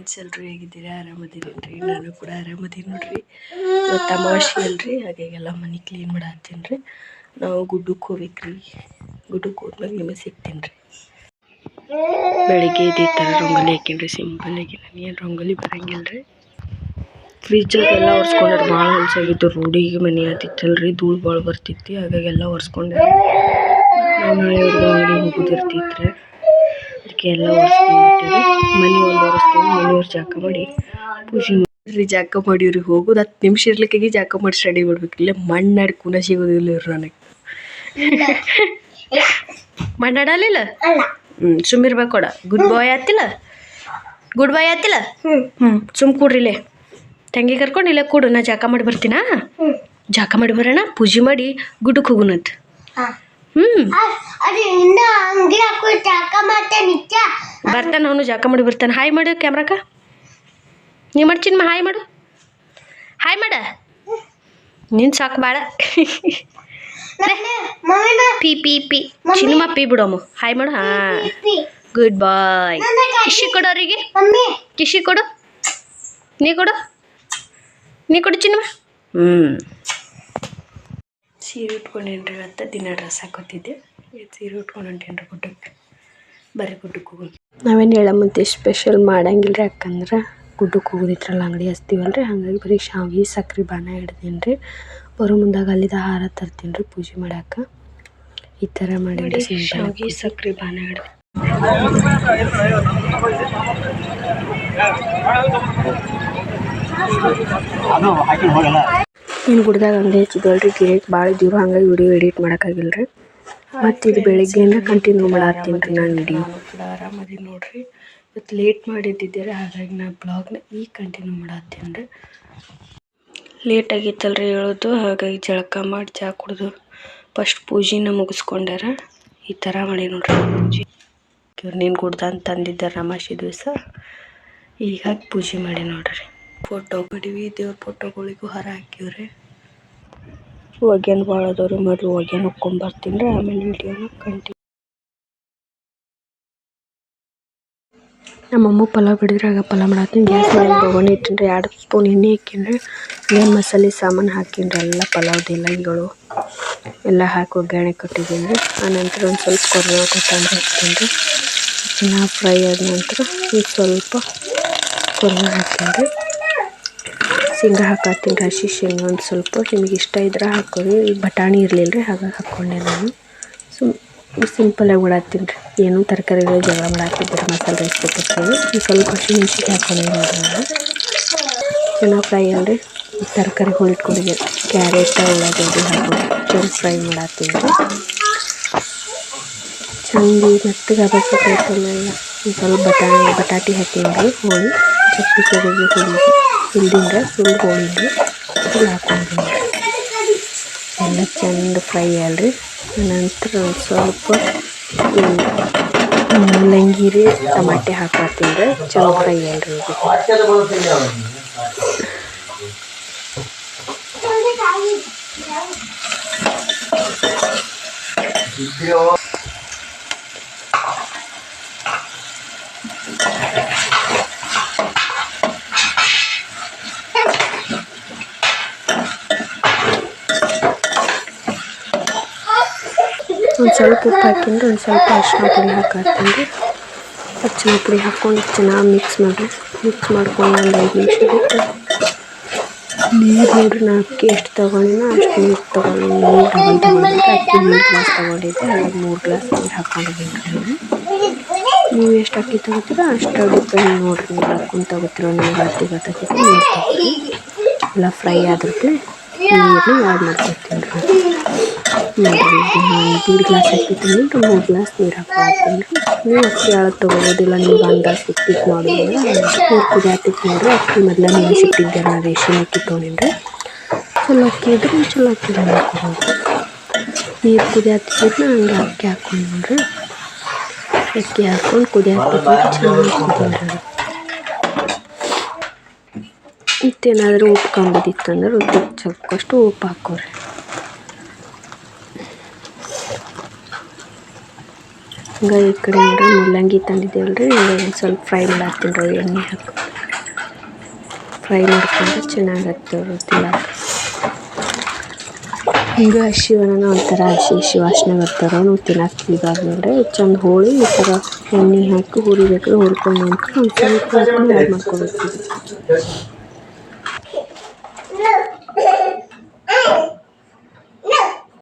Friends ಎಲ್ಲರೂ ಹೇಗಿದ್ದೀರಾ? ಆರಾಮದಿರೇನ್ರಿ ನಾನು ಕೂಡ ಆರಾಮದೀನಿ ನೋಡ್ರಿ. ಇವತ್ತು ಅಮಾವಾಸ್ಯೆ ಅಲ್ರಿ ಹಾಗಾಗೆಲ್ಲ ಮನೆ ಕ್ಲೀನ್ ಮಾಡತ್ತೀನಿ ರೀ ನಾವು ಗುಡ್ಡಕ್ಕೆ ಹೋಗ್ಬೇಕ್ರಿ. ಗುಡ್ಡಕ್ಕೆ ಹೋದ್ಮೇಲೆ ನಿಮಗೆ ಸಿಗ್ತೀನಿ ರೀ ಬೆಳಿಗ್ಗೆ ಇದೇ ಥರ ರಂಗೋಲಿ ಹಾಕೀನಿ ಸಿಂಪಲ್ ಆಗಿ. ಏನು ರಂಗೋಲಿ ಬರಂಗಿಲ್ಲ ರೀ ಫ್ರಿಜ್ಜಾಗೆಲ್ಲ ಒರೆಸ್ಕೊಂಡ್ರೆ ಭಾಳ ಹೊಲ್ಸಾಗಿತ್ತು ರೋಡಿಗೆ ಮನೆ ಆತಿತ್ತಲ್ರಿ ಧೂಳು ಭಾಳ ಬರ್ತಿತ್ತು. ಹಾಗಾಗೆಲ್ಲ ಒರೆಸ್ಕೊಂಡೆ ನಾವು ನಾಳೆ ಹೋಗೋದಿರ್ತಿತ್ತು ಅದಕ್ಕೆ ಎಲ್ಲ ಒರೆಸ್ಕೊಂಡ್ಬಿಟ್ಟಿರಿ ಮನೆ ಒಂದು ಒರೆಸ್ತೀವಿ ಮನೆಯವ್ರು ಜಾಕ ಮಾಡಿ ಪೂಜೆ ಮಾಡಿ. ಜಾಕ ಮಾಡಿವ್ರಿ ಹೋಗೋದು. ಹತ್ತು ನಿಮಿಷ ಇರ್ಲಿಕ್ಕಾಗಿ ಜಾಕ ಮಾಡಿ ಸ್ಟಡಿ ಮಾಡ್ಬೇಕು. ಇಲ್ಲೇ ಮಣ್ಣಾಡಿ ಕುನ ಸಿಗೋದಿಲ್ಲ ಇವ್ರು ನನಗೆ. ಮಣ್ಣಾಡಲಿಲ್ಲ? ಹ್ಞೂ ಸುಮ್ಮಿರ್ಬೇಕು ಕೊಡ ಗುಡ್ ಬಾಯ್ ಆತಿಲ್ಲ? ಗುಡ್ ಬಾಯ್ ಆತಿಲ್ಲ? ಹ್ಞೂ ಸುಮ್ ಕೂಡ್ರಿಲೆ ತಂಗಿ ಕರ್ಕೊಂಡು ಇಲ್ಲೇ ಕೂಡು. ನಾ ಜಾಕ ಮಾಡಿ ಬರ್ತೀನಾ? ಜಾಕ ಮಾಡಿ ಬರೋಣ. ಪೂಜೆ ಮಾಡಿ ಗುಡ್ಡಕ್ಕೆ ಹೋಗುನಂತ. ಹ್ಞೂ ಅದು ಇನ್ನ ಚಾಕ ಮತ್ತೆ ನಿತ್ಯ. ಬರ್ತಾನೆ ಅವನು ಜಾಕ ಮಾಡಿ ಬರ್ತಾನೆ. ಹಾಯ್ ಮಾಡು ಕ್ಯಾಮ್ರಾಕ ನೀ ಮಾಡ್ಚಿನ್ಮ ಹಾಯ್ ಮಾಡು. ಹಾಯ್ ಮಾಡ. ನಿನ್ ಸಾಕು ಬಾಳ. P P P. Chinma P ಬಿಡಮ್ಮ ಹಾಯ್ ಮಾಡು ಹಾ. ಗುಡ್ ಬಾಯ್ ಕಿಶಿ ಕೊಡು ಅವರಿಗೆ. ಕಿಶಿ ಕೊಡು. ನೀ ಕೊಡು. ನೀ ಕೊಡು ಚಿನ್ಮ. ಹ್ಞೂ ಸೀರೆ ಉಟ್ಕೊಂಡೇನ್ರಿ ಇವತ್ತು ದಿನ ಡ್ರೆಸ್ ಹಾಕೋತಿದ್ದೆ. ಇವತ್ತು ಸೀರೆ ಉಟ್ಕೊಂಡು ಹೊಂಟೇನ್ರಿ ಗುಡ್ಡಕ್ಕೆ ಬರೀ ಗುಡ್ಡಕ್ಕೆ ಹೋಗೋಣ. ನಾವೇನು ಹೇಳ ಮುಂದೆ ಸ್ಪೆಷಲ್ ಮಾಡಂಗಿಲ್ಲ ರೀ ಯಾಕಂದ್ರೆ ಗುಡ್ಡಕ್ಕೆ ಹೋಗೋದಿತ್ರಲ್ಲ ಅಂಗಡಿ ಹಚ್ತೀವಲ್ರಿ? ಹಾಗಾಗಿ ಬರೀ ಶಾವಿಗೆ ಸಕ್ರೆ ಬಾಣ ಹಿಡ್ದೇನೆ ರೀ ಬರೋ ಮುಂದಾಗ ಅಲ್ಲಿದ್ದ ಹಾರ ತರ್ತೀನಿ ರೀ ಪೂಜೆ ಮಾಡೋಕೆ. ಈ ಥರ ಮಾಡಿ ಶಾವಿಗೆ ಸಕ್ರೆ ಬಾಣ ಹಿಡ್ದು ಇನ್ನು ಗುಡ್ಡದಾಗ ಅಂಗಡಿ ಹಚ್ಚಿದ್ವಲ್ರಿ ಗಿರಾಕಿ ಭಾಳ ದೂರ ಹಂಗಾಗಿ ವಿಡಿಯೋ ಎಡಿಟ್ ಮಾಡೋಕ್ಕಾಗಿಲ್ಲ ರೀ ಮತ್ತು ಇದು ಬೆಳಿಗ್ಗೆಯಿಂದ ಕಂಟಿನ್ಯೂ ಮಾಡತ್ತೀನಿ ರೀ ನಾನು ವಿಡಿಯೋ ಆರಾಮದೀನಿ ನೋಡಿರಿ ಇವತ್ತು ಲೇಟ್ ಮಾಡಿದ್ದಿದ್ದೀರಿ ಹಾಗಾಗಿ ನಾನು ಬ್ಲಾಗ್ನ ಈ ಕಂಟಿನ್ಯೂ ಮಾಡತ್ತೀನಿ ರೀ ಲೇಟ್ ಆಗಿತ್ತಲ್ರಿ ಹೇಳೋದು ಹಾಗಾಗಿ ಜಳಕ ಮಾಡಿ ಚಹಾ ಕುಡಿದು ಫಸ್ಟ್ ಪೂಜೆನ ಮುಗಿಸ್ಕೊಂಡಾರ ಈ ಥರ ಮಾಡಿ ನೋಡ್ರಿ. ಪೂಜೆ ಇವ್ರು ನೀನು ಗುಡ್ದ ಅಂತ ತಂದಿದ್ದಾರೆ ರಮಾಶಿ ದಿವಸ ಈಗ ಪೂಜೆ ಮಾಡಿ ನೋಡ್ರಿ. ಫೋಟೋ ಕಡಿವಿ ದೇವ್ರ ಫೋಟೋಗಳಿಗೂ ಹರ ಹಾಕಿವ್ರಿ ಒಗ್ಯಾನ ಭಾಳ ಅದಾವ್ರಿ, ಮೊದಲು ಒಗ್ಯಾನ ಹೊಕ್ಕೊಂಬರ್ತೀನಿ ರೀ ಆಮೇಲೆ ಕಂಟಿ ಕಂಟಿನ್ಯೂ ನಮ್ಮಮ್ಮ ಪಲಾವ್ ಬಿಡಿದ್ರಾಗ ಪಲಾವ್ ಮಾಡತ್ತೀನಿ. ಗ್ಯಾಸ್ ಮೇಲೆ ಬೊಗಣಿ ಇಟ್ಟಿನಿ ರೀ ಎರಡು ಸ್ಪೂನ್ ಎಣ್ಣೆ ಹಾಕಿನ್ರಿ. ರೀ ಏನು ಮಸಾಲೆ, ಸಾಮಾನು ಹಾಕಿನ್ರಿ ರೀ ಎಲ್ಲ ಪಲಾವ್ದು ಎಲ್ಲಂಗಿಗಳು ಎಲ್ಲ ಹಾಕಿ ಒಗ್ಗರಣೆ ಕೊಟ್ಟಿದ್ದೀನಿ ರೀ ಆನಂತರ ಒಂದು ಸ್ವಲ್ಪ ಕೊರೋನಾ ಕೊತ್ತಂಬರಿ ಹಾಕ್ತೀನಿ ರೀ ಚೆನ್ನಾಗಿ ಫ್ರೈ ಆದ ನಂತರ ಒಂದು ಸ್ವಲ್ಪ ಕೊರೋನಾ ಹಾಕ್ತೀನಿ ರೀ ಶೇಂಗಾ ಹಾಕತ್ತೀನಿ ರೀ, ಹಸಿ ಶೇಂಗಾ ಒಂದು ಸ್ವಲ್ಪ. ನಿಮಗೆ ಇಷ್ಟ ಇದ್ರೆ ಹಾಕೋರಿ. ಬಟಾಣಿ ಇರಲಿಲ್ಲ ರೀ ಹಾಗಾಗಿ ಹಾಕ್ಕೊಂಡೆ ನಾನು. ಸುಮ್ ಸಿಂಪಲಾಗಿ ಮಾಡತ್ತೀನಿ ರೀ. ಏನೂ ತರಕಾರಿಗಳು ಜಗಳ ಮಾಡಾಕ್ತಿದ್ದೆ ಮಸಾಲೆ ರೈಸ್ ಕೊಟ್ಟಿರ್ತೀವಿ ಸ್ವಲ್ಪ ಹಸಿ ಮೆಣಸಿಗೆ ಹಾಕೊಂಡೆ ನೋಡ್ರಿ ನಾನು. ಚೆನ್ನಾಗಿ ಫ್ರೈ ಅಲ್ರಿ, ತರಕಾರಿ ಇಟ್ಕೊಂಡಿದ್ದೆ. ಕ್ಯಾರೆಟ್, ಉಳ್ಳಾಗಡ್ಡಿ ಹಾಕಿ ಚೆನ್ನಾಗಿ ಫ್ರೈ ಮಾಡತ್ತೀನಿ ರೀ. ಚಂದ ಮೆತ್ತಗೆ ಅದಕ್ಕೆ ಸ್ವಲ್ಪ ಬಟಾಣಿ ಬಟಾಟಿ ಹಾಕೀನಿ ರೀ, ಹೋಳಿ. ಚಪ್ಪಿ ಕಡೆಗೆ ಹುಳಿ. ಹುಲ್ದಿಂದ್ರೆ ಸುಳ್ಳು ಹೋಳಿಗೆ. ಫುಲ್ ಹಾಕೊಂಡಿನಿ ಎಲ್ಲ ಚಂದ ಫ್ರೈ ಅಲ್ರಿ ನಂತರ ಸ್ವಲ್ಪ ಹ್ಮ್, ಮೂಲಂಗಿ ರೀ ಟಮಾಟೆ ಹಾಕತ್ತೀನಿ ಚಲೋ ಫ್ರೈ ಅಲ್ರಿ ಇದು. ಒಂದು ಸ್ವಲ್ಪ ಉಪ್ಪು ಹಾಕ್ಕೊಂಡು ಒಂದು ಸ್ವಲ್ಪ ಅರಿಶಿನ ಪುಡಿ ರೀ ಅರಿಶಿನ ಪುಡಿ ಹಾಕ್ಕೊಂಡು ಚೆನ್ನಾಗಿ ಮಿಕ್ಸ್ ಮಾಡಿ ಮಿಕ್ಸ್ ಮಾಡ್ಕೊಂಡು ಒಂದು ಐದು ನಿಮಿಷ ಬಿಟ್ಟು ನೀರು ನೋಡ್ರಿ ನಾನು ಅಕ್ಕಿ ಎಷ್ಟು ತೊಗೊಂಡಿನ ಅಷ್ಟು ನೀರು ತೊಗೊಂಡು ಮೂರು ಡಬಲ್ ತೊಗೊಂಡಿದ್ದೆ ಅಕ್ಕಿ ಮೂರು ಗ್ಲಾಸ್ ತೊಗೊಂಡಿದ್ದೆ ಹಾಗಾಗಿ ಮೂರು ಗ್ಲಾಸ್ ನೀರು ಹಾಕ್ಕೊಂಡಿದ್ದೀನಿ ನೀವು ಎಷ್ಟು ಅಕ್ಕಿ ತೊಗೋತೀರೋ ಅಷ್ಟು ಡಿಪೆಂಡ್ ನೋಡ್ರಿ, ನೀವು ಹಾಕ್ಕೊಂಡು ತೊಗೋತೀರೋ ನೀರು ಅಕ್ಕಿ ಗೊತ್ತಾಗ್ತೈತಿ ನೀರು ಎಲ್ಲ ಫ್ರೈ ಆದ್ರೂ ನೀರನ್ನ ಆ್ಯಡ್ ಮಾಡ್ಕೊತೀನಿ ನೋಡಿರಿ ಮೂರು ಗ್ಲಾಸ್ ರೀ ಮೂರು ಗ್ಲಾಸ್ ನೀರು ಹಾಕ್ಕೊಳ್ತೀನಿ ರೀ ನೀವು ಅಕ್ಕಿ ಆಳಕ್ಕೆ ತೊಗೊಬೋದಿಲ್ಲ ನಿಮ್ಗೆ ಅಂದಾಜು ಸಿಕ್ತಿತ್ತು ಮಾಡೋದಿಲ್ಲ ಪೂರ್ತಿ ಕುದಿಯಾತಿತ್ತು ನೋಡ್ರಿ ಅಕ್ಕಿ ಮೊದಲ ನೆನೆಸಿಟ್ಟಿದ್ದೆ ನಾನು ರೇಷನ್ ಅಕ್ಕಿ ಚಲೋ ಅಕ್ಕಿ ಇದ್ರೆ ಚಲೋ ಅಕ್ಕಿ ಮಾಡ್ಕೊಬೋದು ನೀರು ಕುದಿಯಾತಿದ್ರೆ ಹಂಗೆ ಅಕ್ಕಿ ಹಾಕ್ಕೊಂಡು ನೋಡ್ರಿ ಅಕ್ಕಿ ಹಾಕ್ಕೊಂಡು ಕುದಿಯಾಕ್ಬೇಕು ಚೆನ್ನಾಗಿ ಕುದೀರಿ ಮತ್ತೇನಾದರೂ ಉಪ್ಪು ಕಂಬದಿತ್ತಂದ್ರೆ ಚಕ್ಕಷ್ಟು ಉಪ್ಪು ಹಾಕೋರಿ. ಹಂಗೆ ಈ ಕಡೆ ನೋಡ್ರಿ ಮೂಲಂಗಿ ತಂದಿದ್ದೇವಲ್ರಿ. ಸ್ವಲ್ಪ ಫ್ರೈ ಮಾಡತ್ತೀನಿ ರೀ ಎಣ್ಣೆ ಹಾಕಿ. ಫ್ರೈ ಮಾಡ್ಕೊಂಡ್ರೆ ಚೆನ್ನಾಗತ್ತೆ ತಿನ್ನಕ್ಕೆ. ಹಿಂಗೆ ಒಣನ ಒಂಥರ ಹಸಿ ಹಸಿ ವಾಸನೆ ಬರ್ತಾರ. ನಾವು ತಿನ್ನಕ್ಕೆ ಇದಾದ್ಮೇಲೆ ಚಂದ ಹೋಳಿ ಈ ಥರ ಎಣ್ಣೆ ಹಾಕಿ ಹುರಿಬೇಕು ಹುರ್ಕೊಂಡು ನಂತರ ಒಂದು ಸ್ವಲ್ಪ ಹಾಕೊಂಡು ಆ್ಯಡ್ ಮಾಡ್ಕೊಬೇಕು